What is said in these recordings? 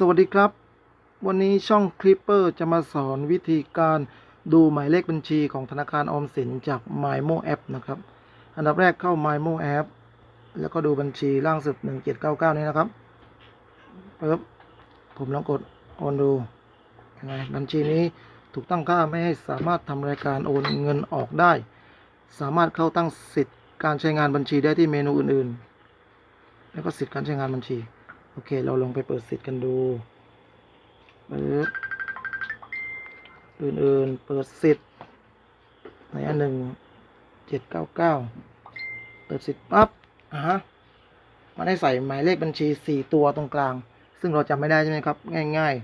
สวัสดีครับ วันนี้ช่องคลิปเปอร์จะมาสอนวิธีการดูหมายเลขบัญชีของธนาคารออมสินจาก MyMo App นะครับ อันดับแรกเข้า MyMo App แล้วก็ดูบัญชีล่างสุด 1799 นี้นะครับปึ๊บผมลองกดโอนดูยังไงบัญชีนี้ถูกตั้งค่าไม่ให้สามารถทำรายการโอนเงินออกได้ สามารถเข้าตั้งสิทธิ์การใช้งานบัญชีได้ที่เมนูอื่น ๆ แล้วก็สิทธิ์การใช้งานบัญชี โอเค เราลองไปเปิดสิทธิ์กันดูปึ๊บอื่น ๆ เปิดสิทธิ์ในอันหนึ่งเจ็ดเก้าเก้าเปิดสิทธิ์ปั๊บอะฮะมันได้ใส่หมายเลขบัญชีสี่ตัวตรงกลาง ซึ่งเราจำไม่ได้ใช่ไหมครับ ง่าย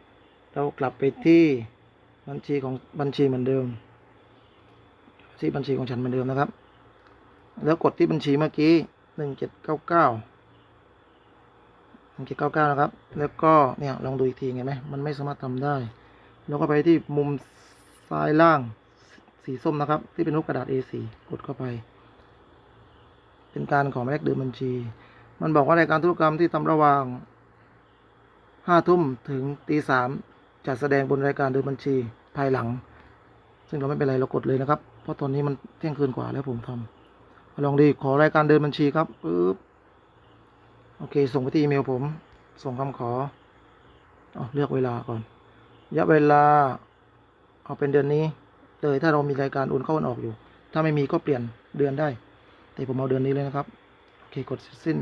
ๆ เรากลับไปที่บัญชีของบัญชีเหมือนเดิม ที่บัญชีของฉันเหมือนเดิมนะครับ แล้วกดที่บัญชีเมื่อกี้หนึ่งเจ็ดเก้าเก้า หนึ่งเจ็ดเก้าเก้านะครับ แล้วก็เนี่ยลองดูอีกทีเห็นไหมมันไม่สามารถทำได้ แล้วก็ไปที่มุมซ้ายล่างสีส้มนะครับ ที่เป็นรูปกระดาษ A4 กดเข้าไป เป็นการขอหมายเลขเดินบัญชี มันบอกว่ารายการธุรกรรมที่ทำระหว่างห้าทุ่มถึงตีสามจะแสดงบนรายการเดินบัญชีภายหลัง ซึ่งเราไม่เป็นไรเรากดเลยนะครับ เพราะตอนนี้มันเที่ยงคืนกว่าแล้วผมทำลองดีขอรายการเดินบัญชีครับปึ๊บ โอเค ส่งไปที่อีเมลผม ส่งคำขอเอาเลือกเวลาก่อนยะเวลา เอาเป็นเดือนนี้ เลยถ้าเรามีรายการโอนเข้าโอนออกอยู่ ถ้าไม่มีก็เปลี่ยนเดือนได้ แต่ผมเอาเดือนนี้เลยนะครับ โอเค กดเสร็จสิ้น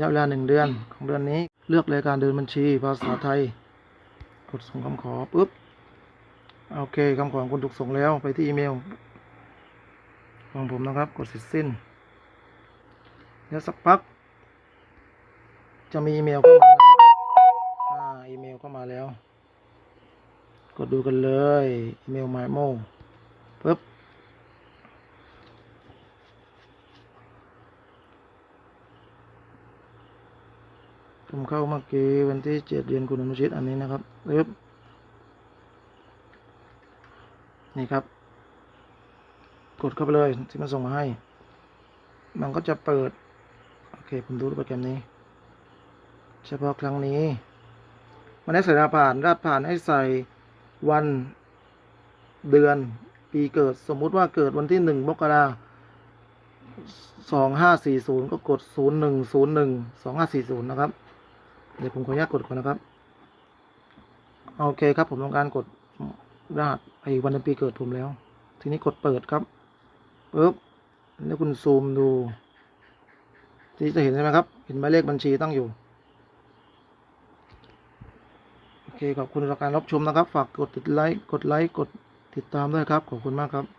ยะเวลาหนึ่งเดือนของเดือนนี้ เลือกรายการเดินบัญชี ภาษาไทย กดส่งคำขอปุ๊บ โอเคคำขอของคุณถูกส่งแล้วไปที่อีเมลของผมนะครับ กดเสร็จสิ้นแล้วสักพัก จะมีอีเมลเข้ามาครับอ่าอีเมลเข้ามาแล้ว กดดูกันเลยอีเมล MyMo ปึ๊บผมเข้าเมื่อกี้วันที่เจ็ดเดือนคุณอนุชิตอันนี้นะครับปึ๊บนี่ครับ กดเข้าไปเลยที่มันส่งมาให้ มันก็จะเปิด โอเค ผมดูโปรแกรมนี้ เฉพาะครั้งนี้มันให้ใส่รหัสผ่านรหัสผ่านให้ใส่วันเดือนปีเกิดสมมุติว่าเกิดวันที่หนึ่งมกราสองห้าสี่ศูนย์ก็กดศูนย์หนึ่งศูนย์หนึ่งสองห้าสี่ศูนย์นะครับ เดี๋ยวผมขออนุญาตกดก่อนนะครับ โอเคครับผมต้องการกดรหัสไอ้วันเดือนปีเกิดผมแล้ว ทีนี้กดเปิดครับปึ๊บแล้วคุณซูมดูที่จะเห็นใช่ไหมครับ เห็นหมายเลขบัญชีตั้งอยู่ โอ เคขอบคุณสำหรับการรับชมนะครับ ฝากกดติดไลค์กดไลค์กดติดตามด้วยครับ ขอบคุณมากครับ